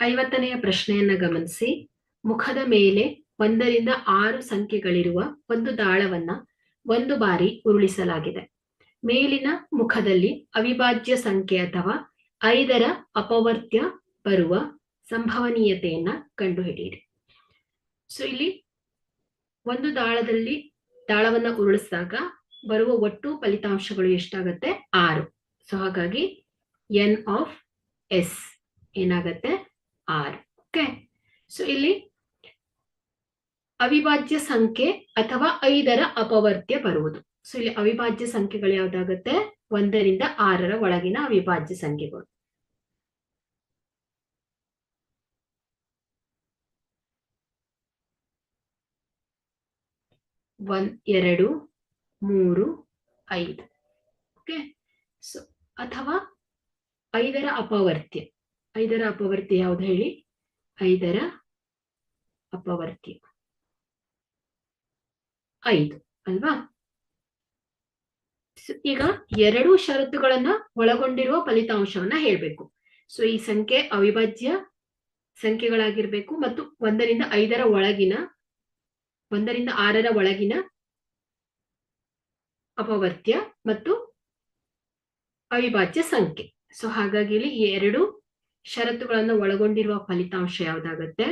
ಐವತ್ತನೆಯ ಪ್ರಶ್ನೆಯನ್ನ ಗಮನಿಸಿ. ಮುಖದ ಮೇಲೆ ಒಂದರಿಂದ ಆರು ಸಂಖ್ಯೆಗಳಿರುವ ಒಂದು ದಾಳವನ್ನ ಒಂದು ಬಾರಿ ಉರುಳಿಸಲಾಗಿದೆ. ಮೇಲಿನ ಮುಖದಲ್ಲಿ ಅವಿಭಾಜ್ಯ ಸಂಖ್ಯೆ ಅಥವಾ ಐದರ ಅಪವರ್ತ್ಯ ಬರುವ ಸಂಭವನೀಯತೆಯನ್ನ ಕಂಡುಹಿಡಿಯಿರಿ. ಸೊ ಇಲ್ಲಿ ಒಂದು ದಾಳದಲ್ಲಿ ದಾಳವನ್ನ ಉರುಳಿಸಿದಾಗ ಬರುವ ಒಟ್ಟು ಫಲಿತಾಂಶಗಳು ಎಷ್ಟಾಗತ್ತೆ? ಆರು. ಸೊ ಹಾಗಾಗಿ ಎನ್ ಆಫ್ ಎಸ್ ಏನಾಗತ್ತೆ? ಆರು. ಓಕೆ ಸೊ ಇಲ್ಲಿ ಅವಿಭಾಜ್ಯ ಸಂಖ್ಯೆ ಅಥವಾ ಐದರ ಅಪವರ್ತ್ಯ ಬರುವುದು. ಸೊ ಇಲ್ಲಿ ಅವಿಭಾಜ್ಯ ಸಂಖ್ಯೆಗಳು ಯಾವ್ದಾಗತ್ತೆ? ಒಂದರಿಂದ ಆರರ ಒಳಗಿನ ಅವಿಭಾಜ್ಯ ಸಂಖ್ಯೆಗಳು. ಒಂದ್ ಎರಡು, ಮೂರು, ಐದು. ಓಕೆ ಸೊ ಅಥವಾ ಐದರ ಅಪವರ್ತ್ಯ. ಐದರ ಅಪವರ್ತಿ ಯಾವ್ದು ಹೇಳಿ? ಐದರ ಅಪವರ್ತಿ. ಐದು, ಅಲ್ವಾ? ಈಗ ಎರಡು ಷರತ್ತುಗಳನ್ನ ಒಳಗೊಂಡಿರುವ ಫಲಿತಾಂಶವನ್ನ ಹೇಳ್ಬೇಕು. ಸೊ, ಈ ಸಂಖ್ಯೆ ಅವಿಭಾಜ್ಯ ಸಂಖ್ಯೆಗಳಾಗಿರ್ಬೇಕು ಮತ್ತು ಒಂದರಿಂದ ಐದರ ಒಳಗಿನ, ಒಂದರಿಂದ ಆರರ ಒಳಗಿನ ಅಪವರ್ತ್ಯ ಮತ್ತು ಅವಿಭಾಜ್ಯ ಸಂಖ್ಯೆ. ಸೊ, ಹಾಗಾಗಿ ಇಲ್ಲಿ ಎರಡು ಷರತ್ತುಗಳನ್ನು ಒಳಗೊಂಡಿರುವ ಫಲಿತಾಂಶ ಯಾವ್ದಾಗತ್ತೆ?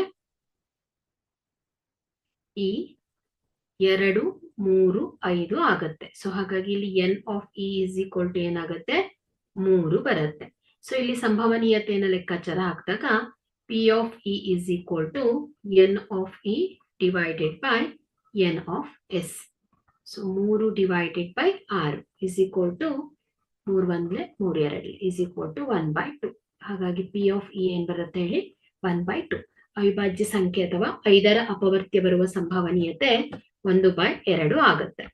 ಇ ಎರಡು ಮೂರು ಐದು ಆಗತ್ತೆ. ಸೊ ಹಾಗಾಗಿ ಇಲ್ಲಿ N of E is equal to ಏನಾಗತ್ತೆ? ಮೂರು ಬರುತ್ತೆ. ಸೊ ಇಲ್ಲಿ ಸಂಭವನೀಯತೆಯನ್ನು ಲೆಕ್ಕಾಚಾರ ಹಾಕಿದಾಗ P of E is equal to N of E divided by N of S so ಮೂರು ಡಿವೈಡೆಡ್ ಬೈ ಆರು ಇಸ್ ಈಕ್ವಲ್ ಟು ಮೂರು ಒಂದ್ಲೆ ಮೂರು ಎರಡ್ಲೆ is equal to one by two ಹಾಗಾಗಿ ಪಿ ಆಫ್ ಇ ಏನ್ ಬರುತ್ತೆ ಹೇಳಿ? ಒನ್ ಬೈ ಟು ಅವಿಭಾಜ್ಯ ಸಂಖ್ಯೆ ಅಥವಾ ಐದರ ಅಪವರ್ತ್ಯ ಬರುವ ಸಂಭವನೀಯತೆ ಒಂದು ಬೈ ಎರಡು ಆಗುತ್ತೆ.